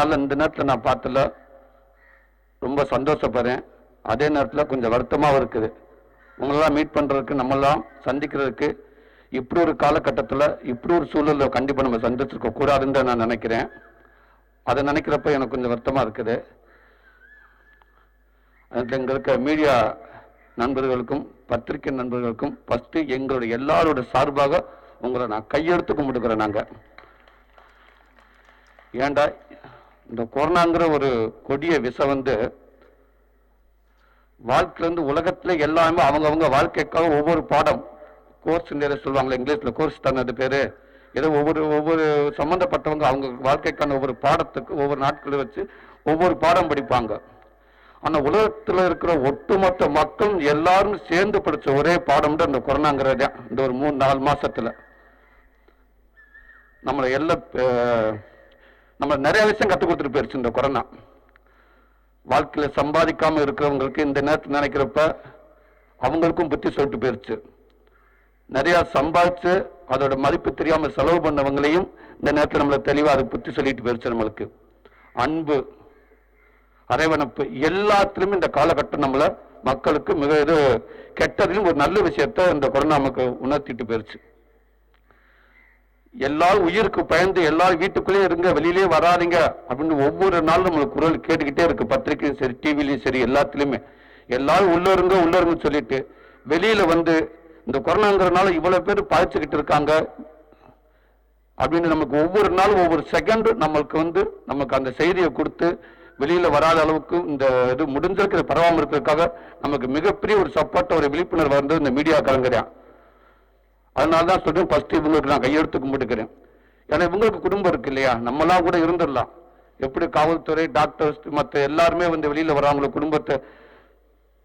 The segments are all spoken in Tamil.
அதனால இந்த நேரத்தில் நான் பார்த்தல ரொம்ப சந்தோஷப்படுறேன். அதே நேரத்தில் கொஞ்சம் வருத்தமாகவும் இருக்குது. உங்களெல்லாம் மீட் பண்ணுறதுக்கு நம்மெல்லாம் சந்திக்கிறதுக்கு இப்படி ஒரு காலகட்டத்தில் இப்படி ஒரு சூழலில் கண்டிப்பாக நம்ம சந்திச்சிருக்க கூடாதுன்னு தான் நான் நினைக்கிறேன். அதை நினைக்கிறப்ப எனக்கு கொஞ்சம் வருத்தமாக இருக்குது. அதுக்கு எங்களுக்கு இருக்க மீடியா நண்பர்களுக்கும் பத்திரிகை நண்பர்களுக்கும் ஃபஸ்ட்டு எங்களுடைய எல்லாரோட சார்பாக உங்களை நான் கையெடுத்து கும்பிட்டுக்கிறேன் நாங்கள் ஏன்டா இந்த கொரோனாங்கிற ஒரு கொடிய விஷம் வந்து வாழ்க்கையிலேருந்து உலகத்தில் எல்லாமே அவங்கவுங்க வாழ்க்கைக்காக ஒவ்வொரு பாடம் கோர்ஸ் நிறைய சொல்லுவாங்களே இங்கிலீஷில் கோர்ஸ் தானே அது பேர். ஏதோ ஒவ்வொரு ஒவ்வொரு சம்மந்தப்பட்டவங்க அவங்க வாழ்க்கைக்கான ஒவ்வொரு பாடத்துக்கு ஒவ்வொரு நாட்களை வச்சு ஒவ்வொரு பாடம் படிப்பாங்க. ஆனால் உலகத்தில் இருக்கிற ஒட்டுமொத்த மக்கள் எல்லாரும் சேர்ந்து படித்த ஒரே பாடம் தான் இந்த கொரோனாங்கிறது. இந்த ஒரு மூணு நாலு மாசத்துல. நம்மளை எல்லாம் நம்ம நிறைய விஷயம் கற்றுக் கொடுத்துட்டு போயிடுச்சு இந்த கொரோனா. வாழ்க்கையில் சம்பாதிக்காமல் இருக்கிறவங்களுக்கு இந்த நேரத்தில் நினைக்கிறப்ப அவங்களுக்கும் புத்தி சொல்லிட்டு போயிடுச்சு நிறையா சம்பாதிச்சு அதோட மதிப்பு தெரியாமல் செலவு பண்ணவங்களையும் இந்த நேரத்தில் நம்மளை தெளிவாக அதை புத்தி சொல்லிட்டு போயிடுச்சு நம்மளுக்கு. அன்பு அரவணைப்பு எல்லாத்துலேயுமே இந்த காலகட்டம் நம்மளை மக்களுக்கு மிக இது கெட்டதிலும் ஒரு நல்ல விஷயத்த இந்த கொரோனா நமக்கு உணர்த்திட்டு போயிடுச்சு எல்லாரும் உயிருக்கு பயந்து எல்லாரும் வீட்டுக்குள்ளேயும் இருங்க வெளியிலே வராதீங்க அப்படின்னு ஒவ்வொரு நாளும் நம்மளுக்கு குரல் கேட்டுக்கிட்டே இருக்கு. பத்திரிக்கையும் சரி டிவிலையும் சரி எல்லாத்துலயுமே. எல்லாரும் உள்ள இருங்க உள்ள இருங்கன்னு சொல்லிட்டு வெளியில வந்து இந்த கொரோனாங்கிறனால இவ்வளவு பேர் பாதிச்சுக்கிட்டு இருக்காங்க அப்படின்னு நமக்கு ஒவ்வொரு நாளும் ஒவ்வொரு செகண்ட் நம்மளுக்கு வந்து நமக்கு அந்த செய்தியை கொடுத்து வெளியில வராத அளவுக்கு இந்த இது முடிஞ்சிருக்கிற பரவாமல் இருக்கிறதுக்காக நமக்கு மிகப்பெரிய ஒரு சப்போர்ட் ஒரு விழிப்புணர்வு வந்து இந்த மீடியா கலங்குறேன் அதனால தான் சொல்றேன் ஃபர்ஸ்ட் இவங்களுக்கு நான் கையெழுத்து கும்பிட்டுக்கிறேன். ஏன்னா இவங்களுக்கு குடும்பம் இருக்கு இல்லையா? நம்மளாம் கூட இருந்துடலாம். எப்படி காவல்துறை டாக்டர்ஸ் மற்ற எல்லாருமே வந்து வெளியில வராங்களோ குடும்பத்தை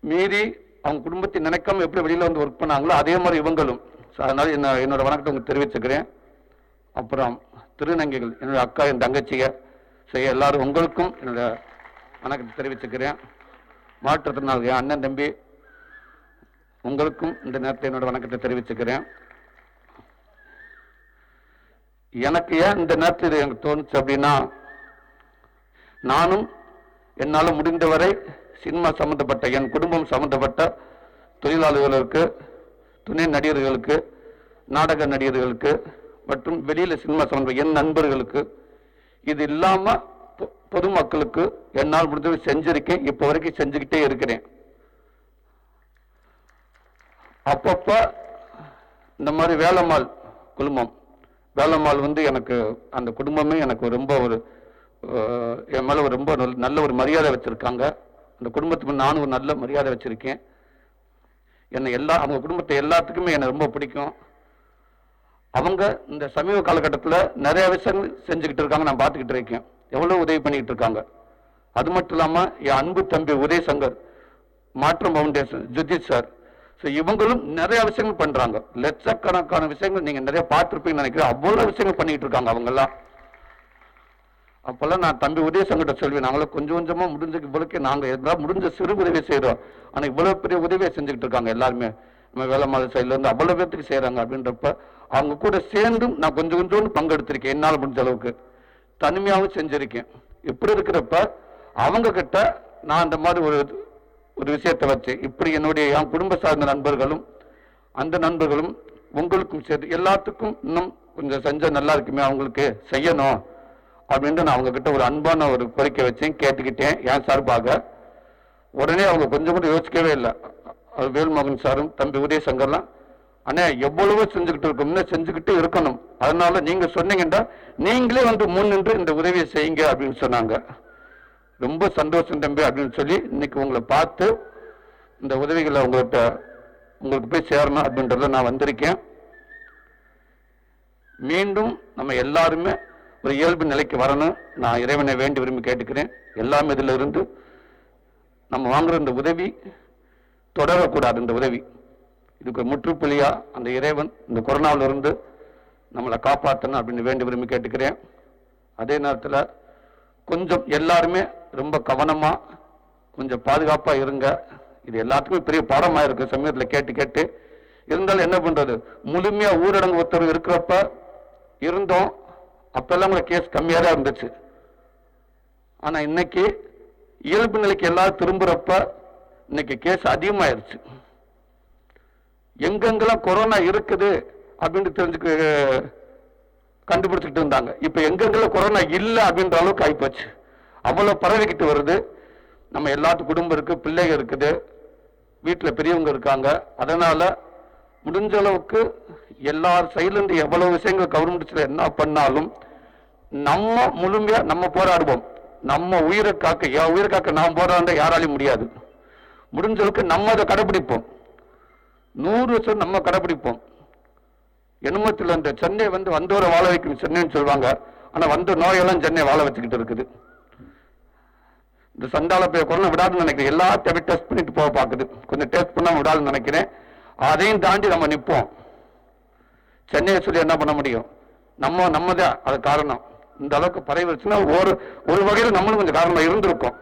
மீறி அவங்க குடும்பத்தை நினைக்காம எப்படி வெளியில வந்து ஒர்க் பண்ணாங்களோ அதே மாதிரி இவங்களும். அதனால என்ன என்னோட வணக்கத்தை உங்களுக்கு தெரிவிச்சுக்கிறேன். அப்புறம் திருநங்கைகள் என்னோட அக்கா என் தங்கச்சியை செய்ய எல்லாரும் உங்களுக்கும் என்னோட வணக்கத்தை தெரிவிச்சுக்கிறேன். மாற்றுத்திறனாளிகள் அண்ணன் தம்பி உங்களுக்கும் இந்த நேரத்தை என்னோட வணக்கத்தை தெரிவிச்சுக்கிறேன். எனக்கு ஏன் இந்த நேரத்தில் இது எனக்கு தோணுச்சு அப்படின்னா நானும் என்னால் முடிந்தவரை சினிமா சம்பந்தப்பட்ட என் குடும்பம் சம்பந்தப்பட்ட தொழிலாளர்களுக்கு துணை நடிகர்களுக்கு நாடக நடிகர்களுக்கு மற்றும் வெளியில் சினிமா சம்பந்த என் நண்பர்களுக்கு இது இல்லாமல் பொ- பொதுமக்களுக்கு என்னால் முடிந்தவரை செஞ்சிருக்கேன். இப்போ வரைக்கும் செஞ்சுக்கிட்டே இருக்கிறேன். அப்பப்போ இந்த மாதிரி வேலம்மாள் குழுமம் வேலம்மாள் வந்து எனக்கு அந்த குடும்பமே எனக்கு ரொம்ப ஒரு என் மேலே ஒரு ரொம்ப நல்ல- நல்ல ஒரு மரியாதை வச்சுருக்காங்க. அந்த குடும்பத்துக்கு நானும் ஒரு நல்ல மரியாதை வச்சுருக்கேன். என்னை எல்லா அவங்க குடும்பத்தை எல்லாத்துக்குமே என்னை ரொம்ப பிடிக்கும். அவங்க இந்த சமீப காலகட்டத்தில் நிறைய விஷயங்கள் செஞ்சுக்கிட்டு இருக்காங்க நான் பார்த்துக்கிட்டு இருக்கேன். எவ்வளோ உதவி பண்ணிக்கிட்டு இருக்காங்க. அது மட்டும் இல்லாமல் என் அன்பு தம்பி உதய் சங்கர் மாற்றம் ஃபவுண்டேஷன் ஜுதித் சார் ஸோ இவங்களும் நிறைய விஷயங்கள் பண்றாங்க. லட்சக்கணக்கான விஷயங்கள் நீங்க நிறைய பார்த்துருப்பீங்கன்னு நினைக்கிறேன். அவ்வளவு விஷயங்கள் பண்ணிட்டு இருக்காங்க அவங்கெல்லாம். அப்பெல்லாம் நான் தம்பி உதயசங்கிட்ட சொல்வேன் நாங்களும் கொஞ்சம் கொஞ்சமா முடிஞ்ச இவ்வளவுக்கு நாங்க எல்லாம் முடிஞ்ச சிறு உதவி செய்கிறோம் ஆனா இவ்வளவு பெரிய உதவியை செஞ்சுக்கிட்டு இருக்காங்க எல்லாருமே. நம்ம வேலைமாத சைட்ல இருந்து அவ்வளவு பேத்துக்கு செய்றாங்க. அப்படின்றப்ப அவங்க கூட சேர்ந்தும் நான் கொஞ்சம் கொஞ்சோண்டு பங்கெடுத்திருக்கேன் என்னால் முடிஞ்ச அளவுக்கு. தனிமையாகவும் செஞ்சிருக்கேன். இப்படி இருக்கிறப்ப அவங்க கிட்ட நான் அந்த மாதிரி ஒரு ஒரு விஷயத்தை வச்சு. இப்படி என்னுடைய என் குடும்ப சார்ந்த நண்பர்களும் அந்த நண்பர்களும் உங்களுக்கும் சேர்த்து எல்லாத்துக்கும் இன்னும் கொஞ்சம் செஞ்சால் நல்லா இருக்குமே அவங்களுக்கு செய்யணும் அப்படின்ட்டு நான் அவங்கக்கிட்ட ஒரு அன்பான ஒரு கோரிக்கை வச்சேன் கேட்டுக்கிட்டேன் என் சார்பாக. உடனே அவங்க கொஞ்சம் கூட யோசிக்கவே இல்லை. வேல்மோகன் சாரும் தம்பி உதயசங்கர்லாம் அண்ணே எவ்வளவோ செஞ்சுக்கிட்டு இருக்கோம் செஞ்சுக்கிட்டு இருக்கணும். அதனால நீங்க சொன்னீங்கன்னா நீங்களே வந்து முன் நின்று இந்த உதவியை செய்யுங்க அப்படின்னு சொன்னாங்க. ரொம்ப சந்தோஷம் தம்பி அப்படின்னு சொல்லி இன்னைக்கு உங்களை பார்த்து இந்த உதவிகளை உங்கள்கிட்ட உங்களுக்கு போய் சேரணும் அப்படின்றத நான் வந்திருக்கேன். மீண்டும் நம்ம எல்லாருமே ஒரு இயல்பு நிலைக்கு வரணும். நான் இறைவனை வேண்டி விரும்பி கேட்டுக்கிறேன். எல்லாமே இதில் இருந்து நம்ம வாங்குற இந்த உதவி தொடரக்கூடாது இந்த உதவி. இதுக்கு முற்றுப்புள்ளியா அந்த இறைவன் இந்த கொரோனாவிலிருந்து நம்மளை காப்பாற்றணும் அப்படின்னு வேண்டி விரும்பி கேட்டுக்கிறேன். அதே நேரத்தில் கொஞ்சம் எல்லாருமே ரொம்ப கவனமாக கொஞ்சம் பாதுகாப்பாக இருங்க. இது எல்லாத்துக்குமே பெரிய பாடமா இருக்குது சமயத்தில் கேட்டு கேட்டு. இருந்தாலும் என்ன பண்ணுறது முழுமையாக ஊரடங்கு உத்தரவு இருக்கிறப்ப இருந்தோம். அப்போல்லாம் கூட கேஸ் கம்மியாக தான் இருந்துச்சு. ஆனால் இன்னைக்கு இயல்பு நிலைக்கு எல்லாரும் திரும்புறப்ப இன்னைக்கு கேஸ் அதிகமாயிருச்சு. எங்கெங்கெல்லாம் கொரோனா இருக்குது அப்படின்னு தெரிஞ்சுக்க கண்டுபிடிச்சிட்டு இருந்தாங்க. இப்போ எங்கெங்கெல்லாம் கொரோனா இல்லை அப்படின்ற அளவுக்கு ஆகிப்போச்சு அவ்வளோ பரவிக்கிட்டு வருது. நம்ம எல்லாத்து குடும்பம் இருக்குது பிள்ளைங்க இருக்குது வீட்டில் பெரியவங்க இருக்காங்க. அதனால் முடிஞ்ச அளவுக்கு எல்லார் சைடுல எவ்வளோ விஷயங்கள் கவர்மெண்ட்ஸில் என்ன பண்ணாலும் நம்ம முழுமையாக நம்ம போராடுவோம். நம்ம உயிரை காக்க என் உயிரை காக்க நாம் போராட யாராலையும் முடியாது. முடிஞ்ச அளவுக்கு நம்ம அதை கடைபிடிப்போம் நூறு வருஷம் நம்ம கடைபிடிப்போம் எண்மத்தில் அந்த சென்னை வந்து வந்தோரை வாழ வைக்கும் சென்னைன்னு சொல்லுவாங்க. ஆனால் வந்த நோயெல்லாம் சென்னை வாழ வச்சுக்கிட்டு இருக்குது. இந்த சண்டால போய் கொரோனா விடாதுன்னு நினைக்கிறேன். எல்லாத்தையும் டெஸ்ட் பண்ணிட்டு போக பார்க்குது. கொஞ்சம் டெஸ்ட் பண்ணாமல் விடாதுன்னு நினைக்கிறேன். அதையும் தாண்டி நம்ம நிற்போம் சென்னையை சொல்லி என்ன பண்ண முடியும்? நம்ம நம்ம தான் அது காரணம். இந்த அளவுக்கு பரவிடுச்சுன்னா ஒரு ஒரு வகையில் நம்மளும் கொஞ்சம் காரணம் இருந்திருக்கும்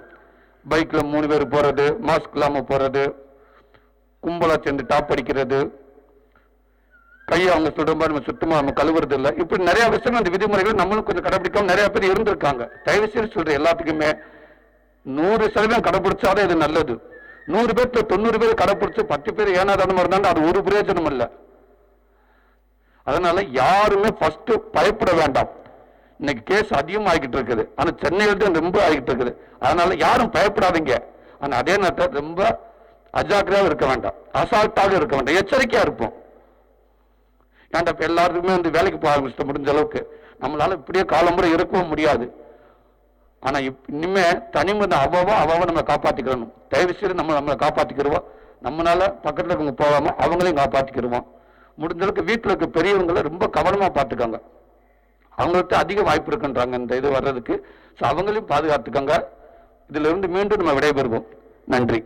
பைக்கில் மூணு பேர் போகிறது மாஸ்க் இல்லாமல் போகிறது கும்பலாக சேர்ந்து டாப் அடிக்கிறது கையை அவங்க சுடும்போது நம்ம சுத்தமாக நம்ம கழுவுறது இல்லை. இப்படி நிறைய விஷயங்கள் அந்த விதிமுறைகள் நம்மளும் கொஞ்சம் கடைபிடிக்காம நிறைய பேர் இருந்திருக்காங்க. தயவு செய்து சொல்கிற எல்லாத்துக்குமே நூறு சதவீதம் கடைபிடிச்சாதான் இது நல்லது. நூறு பேர்ல தொண்ணூறு பேர் கடைபிடிச்சு பத்து பேர் ஏனாதானமா இருந்தாலும் அது ஒரு பிரயோஜனம் இல்லை. அதனால யாருமே ஃபர்ஸ்ட் பயப்பட வேண்டாம். இன்னைக்கு கேஸ் அதிகமாகிட்டு இருக்குது. ஆனா சென்னையில தான் ரொம்ப ஆகிட்டு இருக்குது. அதனால யாரும் பயப்படாதீங்க. ஆனா அதே நேரத்தில் ரொம்ப அஜாக்கிரதையாக இருக்க வேண்டாம். அசால்ட்டாக இருக்க வேண்டாம். எச்சரிக்கையா இருப்போம். ஏன்டா இப்ப எல்லாருக்குமே வந்து வேலைக்கு போக ஆரம்பிச்சுட்டு முடிஞ்ச அளவுக்கு. நம்மளால இப்படியே காலம்புரை இருக்கவும் முடியாது. ஆனா இப்- இனிமே தனிமனித அவ்வளவா அவ்வளவா நம்ம காப்பாத்திக்கிறணும். தயவு செய்து நம்ம நம்மளை காப்பாத்திக்கிடுவோம் நம்மளால பக்கத்துல இருக்கவங்க போகாம அவங்களையும் காப்பாத்திக்கிடுவோம் முடிஞ்சளவுக்கு வீட்டில் வீட்டுல இருக்க பெரியவங்களை ரொம்ப கவனமா பார்த்துக்கோங்க. அவங்களுக்கு அதிக வாய்ப்பு இருக்குன்றாங்க இந்த இது வர்றதுக்கு. ஸோ அவங்களையும் பாதுகாத்துக்கோங்க. இதுல இருந்து மீண்டும் நம்ம விடைபெறுவோம். நன்றி.